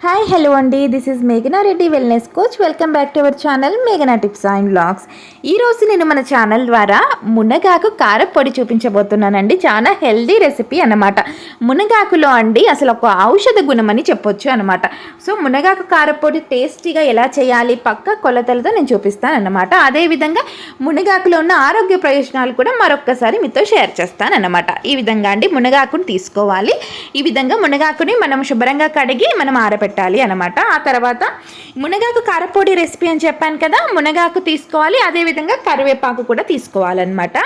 Hi hello అండి this is మేఘనా Reddy wellness coach welcome back to our channel మేఘనా tips and blogs ఈరోజు నేను మన ఛానల్ ద్వారా మునగాకు కారపొడి చూపించబోతున్నానండి. చాలా హెల్దీ రెసిపీ అన్నమాట. మునగాకులో అండి అసలు ఒక ఔషధ గుణం అని చెప్పొచ్చు అనమాట సో మునగాకు కారపొడి టేస్టీగా ఎలా చేయాలి పక్క కొలతలతో నేను చూపిస్తాను అన్నమాట అదేవిధంగా మునగాకులో ఉన్న ఆరోగ్య ప్రయోజనాలు కూడా మరొక్కసారి మీతో షేర్ చేస్తాను అనమాట ఈ విధంగా అండి మునగాకుని తీసుకోవాలి. ఈ విధంగా మునగాకుని మనం శుభ్రంగా కడిగి మనం ఆరబెట్టాలి పెట్టాలి అనమాట ఆ తర్వాత మునగాకు కారపొడి రెసిపీ అని చెప్పాను కదా మునగాకు తీసుకోవాలి అదేవిధంగా కరివేపాకు కూడా తీసుకోవాలన్నమాట.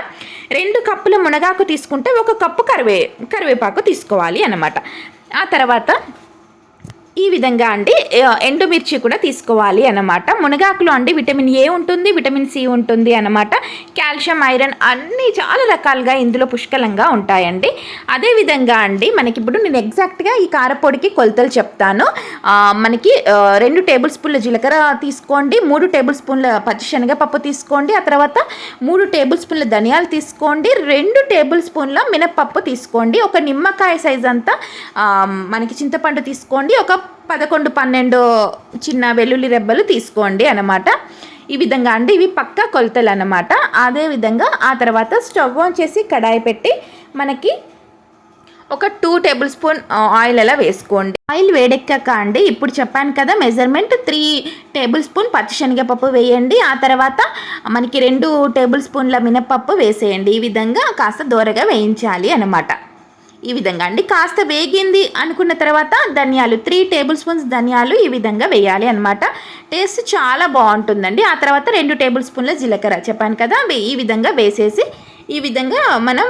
రెండు కప్పుల మునగాకు తీసుకుంటే ఒక కప్పు కరివే కరివేపాకు తీసుకోవాలి అనమాట ఆ తర్వాత ఈ విధంగా అండి ఎండుమిర్చి కూడా తీసుకోవాలి అన్నమాట. మునగాకులో అండి విటమిన్ ఏ ఉంటుంది విటమిన్ సి ఉంటుంది అనమాట కాల్షియం ఐరన్ అన్నీ చాలా రకాలుగా ఇందులో పుష్కలంగా ఉంటాయండి. అదేవిధంగా అండి మనకి ఇప్పుడు నేను ఎగ్జాక్ట్గా ఈ కారపొడికి కొలతలు చెప్తాను. మనకి రెండు టేబుల్ స్పూన్ల జీలకర్ర తీసుకోండి మూడు టేబుల్ స్పూన్ల పచ్చిశనగపప్పు తీసుకోండి ఆ తర్వాత మూడు టేబుల్ స్పూన్ల ధనియాలు తీసుకోండి రెండు టేబుల్ స్పూన్ల మినప్పప్పు తీసుకోండి ఒక నిమ్మకాయ సైజ్ అంతా మనకి చింతపండు తీసుకోండి ఒక పదకొండు పన్నెండు చిన్న వెల్లుల్లి రెబ్బలు తీసుకోండి అన్నమాట. ఈ విధంగా అండి ఇవి పక్క కొలతలు అనమాట అదేవిధంగా ఆ తర్వాత స్టవ్ ఆన్ చేసి కడాయి పెట్టి మనకి ఒక టూ టేబుల్ స్పూన్ ఆయిల్ అలా వేసుకోండి. ఆయిల్ వేడెక్కాక అండి ఇప్పుడు చెప్పాను కదా మెజర్మెంట్ త్రీ టేబుల్ స్పూన్ పచ్చిశనగపప్పు వేయండి. ఆ తర్వాత మనకి రెండు టేబుల్ స్పూన్ల మినపప్పు వేసేయండి. ఈ విధంగా కాస్త దూరగా వేయించాలి అనమాట ఈ విధంగా అండి. కాస్త వేగింది అనుకున్న తర్వాత ధనియాలు త్రీ టేబుల్ స్పూన్స్ ధనియాలు ఈ విధంగా వేయాలి అనమాట టేస్ట్ చాలా బాగుంటుందండి. ఆ తర్వాత రెండు టేబుల్ స్పూన్ల జీలకర్ర చెప్పాను కదా ఈ విధంగా వేసేసి ఈ విధంగా మనం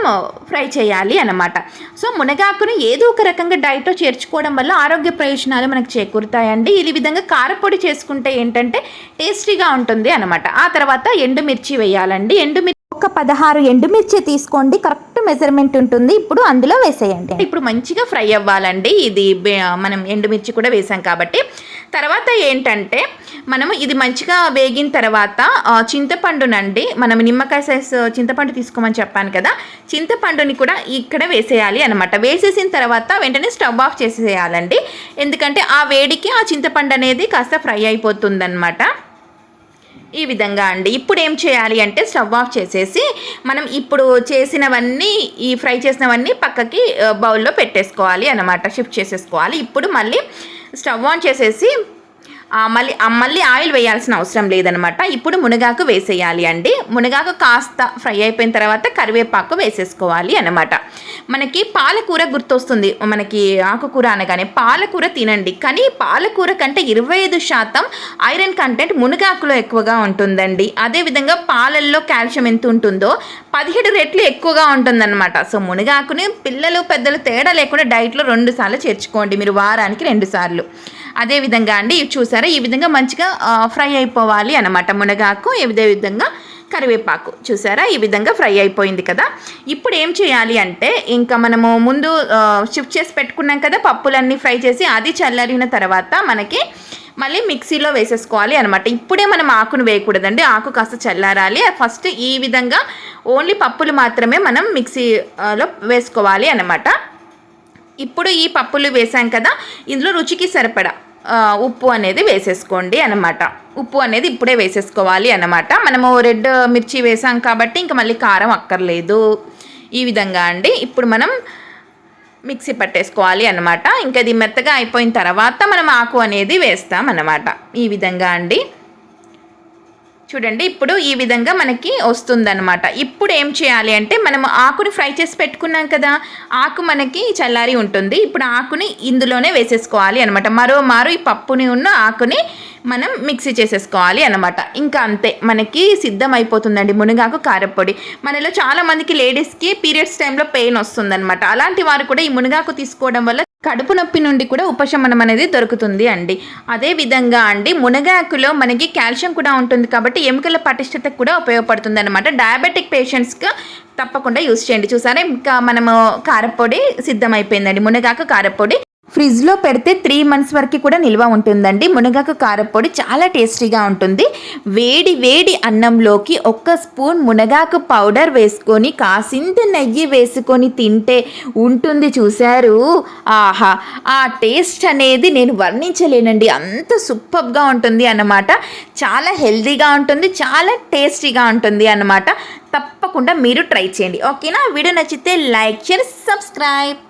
ఫ్రై చేయాలి అన్నమాట. సో మునగాకును ఏదో ఒక రకంగా డైట్లో చేర్చుకోవడం వల్ల ఆరోగ్య ప్రయోజనాలు మనకు చేకూరుతాయండి. ఈ విధంగా కారపొడి చేసుకుంటే ఏంటంటే టేస్టీగా ఉంటుంది అనమాట ఆ తర్వాత ఎండుమిర్చి వేయాలండి. ఎండుమిర్చి ఒక పదహారు ఎండుమిర్చి తీసుకోండి. కరెక్ట్ మెజర్మెంట్ ఉంటుంది. ఇప్పుడు అందులో వేసేయండి. ఇప్పుడు మంచిగా ఫ్రై అవ్వాలండి. ఇది మనం ఎండుమిర్చి కూడా వేసాం కాబట్టి. తర్వాత ఏంటంటే మనము ఇది మంచిగా వేగిన తర్వాత చింతపండునండి మనం నిమ్మకాయ సైజ్ చింతపండు తీసుకోమని చెప్పాను కదా చింతపండుని కూడా ఇక్కడ వేసేయాలి అనమాట వేసేసిన తర్వాత వెంటనే స్టవ్ ఆఫ్ చేసేయాలండి. ఎందుకంటే ఆ వేడికి ఆ చింతపండు అనేది కాస్త ఫ్రై అయిపోతుందన్నమాట. ఈ విధంగా అండి. ఇప్పుడు ఏం చేయాలి అంటే స్టవ్ ఆఫ్ చేసేసి మనం ఇప్పుడు చేసినవన్నీ ఈ ఫ్రై చేసినవన్నీ పక్కకి బౌల్లో పెట్టేసుకోవాలి అన్నమాట. షిఫ్ట్ చేసేసుకోవాలి. ఇప్పుడు మళ్ళీ స్టవ్ ఆన్ చేసేసి మళ్ళీ మళ్ళీ ఆయిల్ వేయాల్సిన అవసరం లేదనమాట ఇప్పుడు మునగాకు వేసేయాలి అండి. మునగాకు కాస్త ఫ్రై అయిపోయిన తర్వాత కరివేపాకు వేసేసుకోవాలి అనమాట మనకి పాలకూర గుర్తొస్తుంది. మనకి ఆకుకూర అనగానే పాలకూర తినండి. కానీ పాలకూర కంటే ఇరవై ఐదు శాతం ఐరన్ కంటెంట్ మునగాకులో ఎక్కువగా ఉంటుందండి. అదేవిధంగా పాలల్లో కాల్షియం ఎంత ఉంటుందో పదిహేడు రెట్లు ఎక్కువగా ఉంటుందన్నమాట. సో మునగాకుని పిల్లలు పెద్దలు తేడా లేకుండా డైట్లో రెండు సార్లు చేర్చుకోండి. మీరు వారానికి రెండు సార్లు. అదేవిధంగా అండి ఇవి చూసారా? ఈ విధంగా మంచిగా ఫ్రై అయిపోవాలి అనమాట మునగాకు ఇదే విధంగా కరివేపాకు. చూసారా? ఈ విధంగా ఫ్రై అయిపోయింది కదా? ఇప్పుడు ఏం చేయాలి అంటే ఇంకా మనము ముందు షిఫ్ట్ చేసి పెట్టుకున్నాం కదా పప్పులన్నీ ఫ్రై చేసి అది చల్లారిన తర్వాత మనకి మళ్ళీ మిక్సీలో వేసేసుకోవాలి అనమాట ఇప్పుడే మనం ఆకును వేయకూడదండి. ఆకు కాస్త చల్లారాలి. ఫస్ట్ ఈ విధంగా ఓన్లీ పప్పులు మాత్రమే మనం మిక్సీలో వేసుకోవాలి అనమాట ఇప్పుడు ఈ పప్పులు వేసాం కదా ఇందులో రుచికి సరిపడా ఉప్పు అనేది వేసేసుకోండి అనమాట ఉప్పు అనేది ఇప్పుడే వేసేసుకోవాలి అనమాట మనము రెడ్ మిర్చి వేసాం కాబట్టి ఇంకా మళ్ళీ కారం అక్కర్లేదు. ఈ విధంగా అండి. ఇప్పుడు మనం మిక్సీ పట్టేసుకోవాలి అనమాట ఇంకా ఇది మెత్తగా అయిపోయిన తర్వాత మనం ఆకు అనేది వేస్తాం అన్నమాట. ఈ విధంగా అండి. చూడండి ఇప్పుడు ఈ విధంగా మనకి వస్తుందన్నమాట. ఇప్పుడు ఏం చేయాలి అంటే మనం ఆకుని ఫ్రై చేసి పెట్టుకున్నాం కదా ఆకు మనకి చల్లారి ఉంటుంది. ఇప్పుడు ఆకుని ఇందులోనే వేసేసుకోవాలి అనమాట మరో మారు ఈ పప్పుని ఉన్న ఆకుని మనం మిక్సీ చేసేసుకోవాలి అనమాట ఇంకా అంతే మనకి సిద్ధం అయిపోతుందండి మునగాకు కారపొడి. మనలో చాలామందికి లేడీస్కి పీరియడ్స్ టైంలో పెయిన్ వస్తుందన్నమాట. అలాంటి వారు కూడా ఈ మునగాకు తీసుకోవడం వల్ల కడుపు నొప్పి నుండి కూడా ఉపశమనం అనేది దొరుకుతుంది అండి. అదే విధంగా అండి మునగాకులో మనకి కాల్షియం కూడా ఉంటుంది కాబట్టి ఎముకల పటిష్టతకు కూడా ఉపయోగపడుతుంది అనమాట డయాబెటిక్ పేషెంట్స్కి తప్పకుండా యూస్ చేయండి. చూసారా ఇంకా మనము కారపొడి సిద్ధమైపోయిందండి. మునగాకు కారపొడి ఫ్రిడ్జ్లో పెడితే త్రీ మంత్స్ వరకు కూడా నిల్వ ఉంటుందండి. మునగాకు కారపొడి చాలా టేస్టీగా ఉంటుంది. వేడి వేడి అన్నంలోకి ఒక్క స్పూన్ మునగాకు పౌడర్ వేసుకొని కాసింత నెయ్యి వేసుకొని తింటే ఉంటుంది చూశారు. ఆహా! ఆ టేస్ట్ అనేది నేను వర్ణించలేనండి. అంత సూపర్గా ఉంటుంది అన్నమాట. చాలా హెల్తీగా ఉంటుంది చాలా టేస్టీగా ఉంటుంది అన్నమాట. తప్పకుండా మీరు ట్రై చేయండి. ఓకేనా? వీడియో నచ్చితే లైక్ చేయండి సబ్స్క్రైబ్.